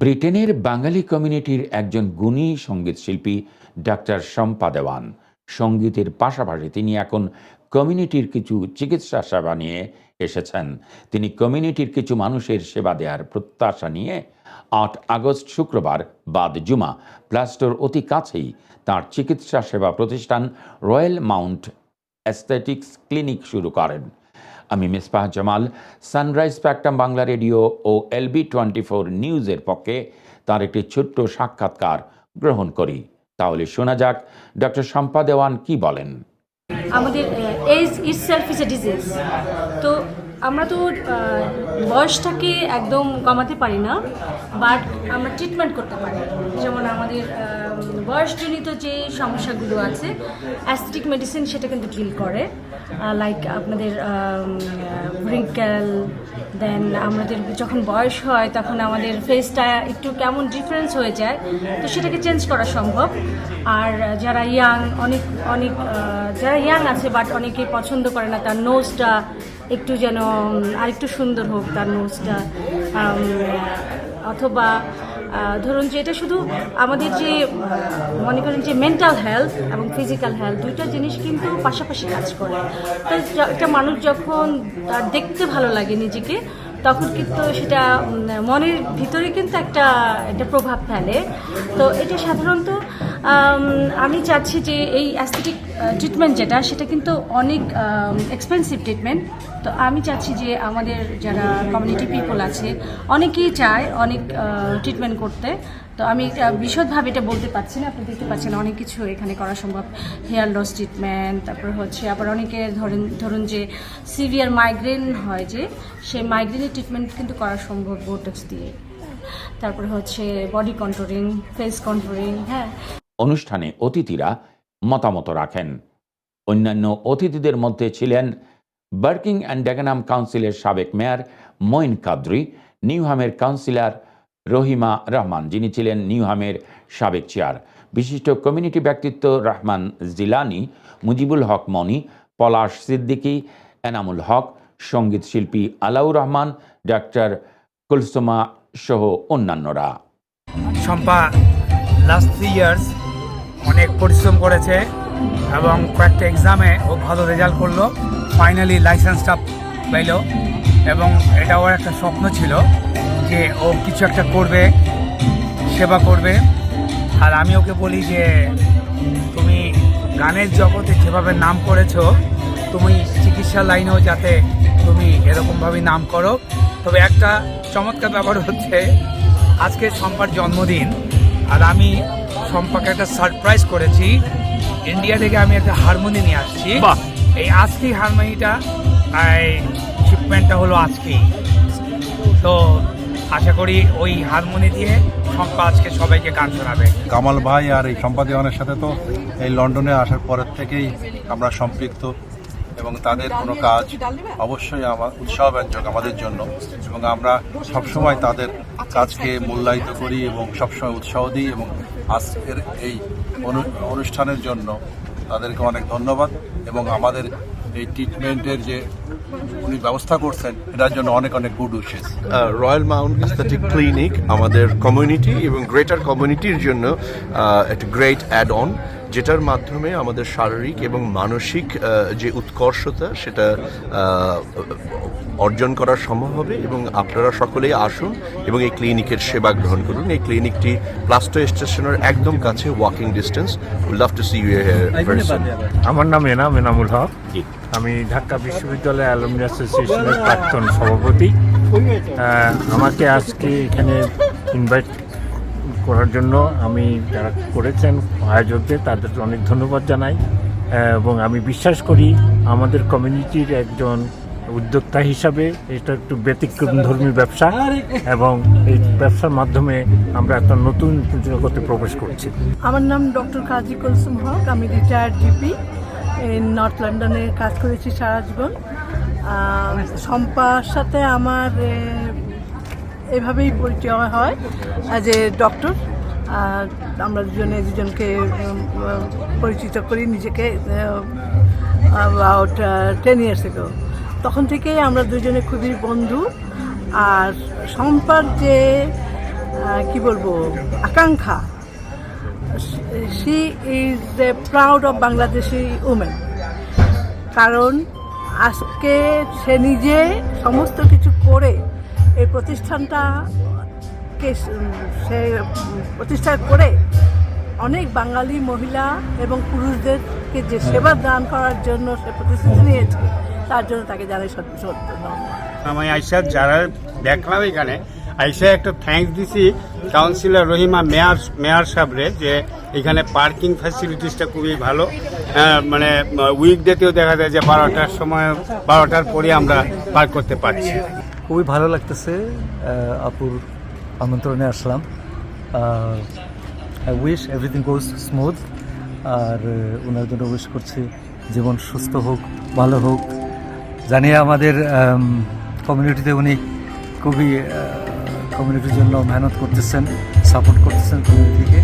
ব্রিটেনের বাঙালি কমিউনিটির একজন গুণী সঙ্গীতশিল্পী, ডাক্তার শম্পা দেওয়ান সঙ্গীতের পাশাপাশি তিনি এখন কমিউনিটির কিছু চিকিৎসা সেবা নিয়ে এসেছেন। তিনি কমিউনিটির কিছু মানুষের সেবা দেওয়ার প্রত্যাশা নিয়ে আট আগস্ট শুক্রবার বাদ জুমা, প্লাস্টোর অতি কাছেই তার চিকিৎসা সেবা প্রতিষ্ঠান রয়্যাল মাউন্ট অ্যাস্থেটিক্স ক্লিনিক শুরু করেন। আমি মিসবাহ জামাল, সানরাইজ প্যাক্টাম বাংলা রেডিও ও এলবি টোয়েন্টি ফোর নিউজের পক্ষে তার একটি ছোট্ট সাক্ষাৎকার গ্রহণ করি। তাহলে শোনা যাক, ডক্টর শম্পা দেওয়ান কি বলেন। আমাদের age itself is a disease তো আমরা তো বয়সটাকে একদম কমাতে পারি না বাট আমরা ট্রিটমেন্ট করতে পারি। যেমন আমাদের বয়সজনিত যে সমস্যাগুলো আছে অ্যাস্থেটিক মেডিসিন সেটা কিন্তু ডিল করে লাইক আপনাদের রিঙ্কেল দেন আমাদের যখন বয়স হয়, তখন আমাদের ফেসটা একটু কেমন ডিফারেন্স হয়ে যায়, তো সেটাকে চেঞ্জ করা সম্ভব। আর যারা ইয়াং অনেক অনেক যারা ইয়াং আছে বাট অনেকে পছন্দ করে না, তার নোজটা একটু যেন আরেকটু সুন্দর হোক তার নোজটা। অথবা ধরুন যে এটা শুধু আমাদের যে, মনে করেন যে মেন্টাল হেলথ এবং ফিজিক্যাল হেলথ দুইটা জিনিস কিন্তু পাশাপাশি কাজ করে। তো একটা মানুষ যখন তার দেখতে ভালো লাগে নিজেকে, তখন কিন্তু সেটা মনের ভিতরে কিন্তু একটা একটা প্রভাব ফেলে। তো এটা সাধারণত আম, আমি চাচ্ছি যে এই অ্যাস্থেটিক ট্রিটমেন্ট যেটা সেটা কিন্তু অনেক এক্সপেন্সিভ ট্রিটমেন্ট তো আমি চাচ্ছি যে আমাদের যারা কমিউনিটি পিপল আছে অনেকেই চায় অনেক ট্রিটমেন্ট করতে। তো আমি এটা বিশদভাবে এটা বলতে পারছি না আপনি দেখতে পাচ্ছেন অনেক কিছু এখানে করা সম্ভব। হেয়ার লস ট্রিটমেন্ট তারপর হচ্ছে আবার অনেকে ধরেন ধরুন যে সিভিয়ার মাইগ্রেন হয় যে সেই মাইগ্রেনের ট্রিটমেন্ট কিন্তু করা সম্ভব বোটক্স দিয়ে। তারপরে হচ্ছে বডি কন্ট্রোলিং ফেস কন্ট্রোলিং হ্যাঁ। অনুষ্ঠানে অতিথিরা মতামত রাখেন। অন্যান্য অতিথিদের মধ্যে ছিলেন বার্কিং অ্যান্ড ডেগানাম কাউন্সিলের সাবেক মেয়র মঈন কাদ্রি নিউহামের কাউন্সিলর রহিমা রহমান যিনি ছিলেন নিউহামের সাবেক চেয়ার বিশিষ্ট কমিউনিটি ব্যক্তিত্ব রহমান জিলানি মুজিবুল হক মনি, পলাশ সিদ্দিকী, এনামুল হক, সংগীত শিল্পী আলাউর রহমান, ডাক্তার কুলসুমা সহ অন্যান্যরা। লাস্ট থ্রি ইয়ার্স অনেক পরিশ্রম করেছে এবং কয়েকটা এক্সামে ও ভালো রেজাল্ট করল। ফাইনালি লাইসেন্সটা পাইল এবং এটা ওর একটা স্বপ্ন ছিল যে ও কিছু একটা করবে, সেবা করবে। আর আমি ওকে বলি যে, তুমি গানের জগতে যেভাবে নাম করেছ, তুমি চিকিৎসা লাইনেও যাতে তুমি এরকমভাবে নাম করো। তবে একটা চমৎকার ব্যাপার হচ্ছে, আজকে সোমবার জন্মদিন। আর আমি শম্পাকে একটা সারপ্রাইজ করেছি। ইন্ডিয়া থেকে আমি একটা হারমোনি নিয়ে আসছি। এই আজকেই হারমোনিটা এই শিপমেন্টটা হলো আজকেই তো আশা করি ওই হারমোনি দিয়ে শম্পা আজকে সবাইকে গান শোনাবে। কামাল ভাই আর এই সম্পাদনের সাথে তো এই লন্ডনে আসার পরের থেকেই আমরা সম্পৃক্ত এবং তাদের কোনো কাজ অবশ্যই আমার উৎসাহব্যঞ্জক আমাদের জন্য এবং আমরা সবসময় তাদের কাজকে মূল্যায়িত করি এবং সবসময় উৎসাহ দিই এবং আজকের এই অনু- অনুষ্ঠানের জন্য তাদেরকে অনেক ধন্যবাদ এবং আমাদের এই ট্রিটমেন্টের যে উনি ব্যবস্থা করছেন, এটার জন্য অনেক অনেক good wishes Royal Mount Aesthetic Clinic আমাদের কমিউনিটি এবং গ্রেটার কমিউনিটির জন্য একটা গ্রেট অ্যাড অন যেটার মাধ্যমে আমাদের শারীরিক এবং মানসিক যে উৎকর্ষতা সেটা অর্জন করা সম্ভব হবে এবং আপনারা সকলেই আসুন এবং এই ক্লিনিকের সেবা গ্রহণ করুন। এই ক্লিনিকটি প্লাস্টো স্টেশনের একদম কাছে walking distance love to see you very soon আমার নাম এনাম এনামুল হক। আমি ঢাকা বিশ্ববিদ্যালয় অ্যালুমিনি অ্যাসোসিয়েশনের প্রাক্তন সভাপতি। আমাকে আজকে এখানে ইনভাইট করার জন্য আমি যারা করেছেন আয়োজকদের তাদের অনেক ধন্যবাদ জানাই। এবং আমি বিশ্বাস করি আমাদের কমিউনিটির একজন উদ্যোক্তা হিসাবে এটা একটু ব্যতিক্রম ধর্মী ব্যবসা এবং এই ব্যবসার মাধ্যমে আমরা একটা নতুন জগতে প্রবেশ করছি। আমার নাম ডক্টর কাজী কুলসুম হক আমি রিটায়ার্ড জিপি নর্থ লন্ডনে কাজ করেছি সারা জীবন। আহ, শম্পার সাথে আমার এভাবেই পরিচয় হয় অ্যাজ এ ডক্টর আমরা দুজনে দুজনকে পরিচিত করি নিজেকে অ্যাবাউট টেন ইয়ার্স এগো তখন থেকেই আমরা দুজনে খুবই বন্ধু, আর শম্পার যে কি বলব, Akanksha she is the proud of Bangladeshi women কারণ আজকে সে নিজে সমস্ত কিছু করে এই প্রতিষ্ঠানটাকে সে প্রতিষ্ঠা করে অনেক বাঙালি মহিলা এবং পুরুষদেরকে যে সেবা দান করার জন্য সে প্রতিশ্রুতি নিয়েছে তার জন্য তাকে জানাই সত্য সত্য আমি আইসা যারা দেখলাম এখানে আইসা একটা থ্যাঙ্কস দিছি কাউন্সিলর রহিমা মেয়ার মেয়ার সাহেবরে যে এখানে পার্কিং ফ্যাসিলিটিসটা খুবই ভালো। মানে উইকডেতেও দেখা যায় যে বারোটার সময় বারোটার পরে আমরা পার্ক করতে পারছি। খুবই ভালো লাগতেছে আপুর আমন্ত্রণে আসলাম। I wish everything goes smooth আর ওনার জন্য উইশ করছি জীবন সুস্থ হোক, ভালো হোক। জানি আমাদের কমিউনিটিতে উনি খুবই কমিউনিটির জন্য মেহনত করতেছেন সাপোর্ট করতেছেন কমিউনিটিকে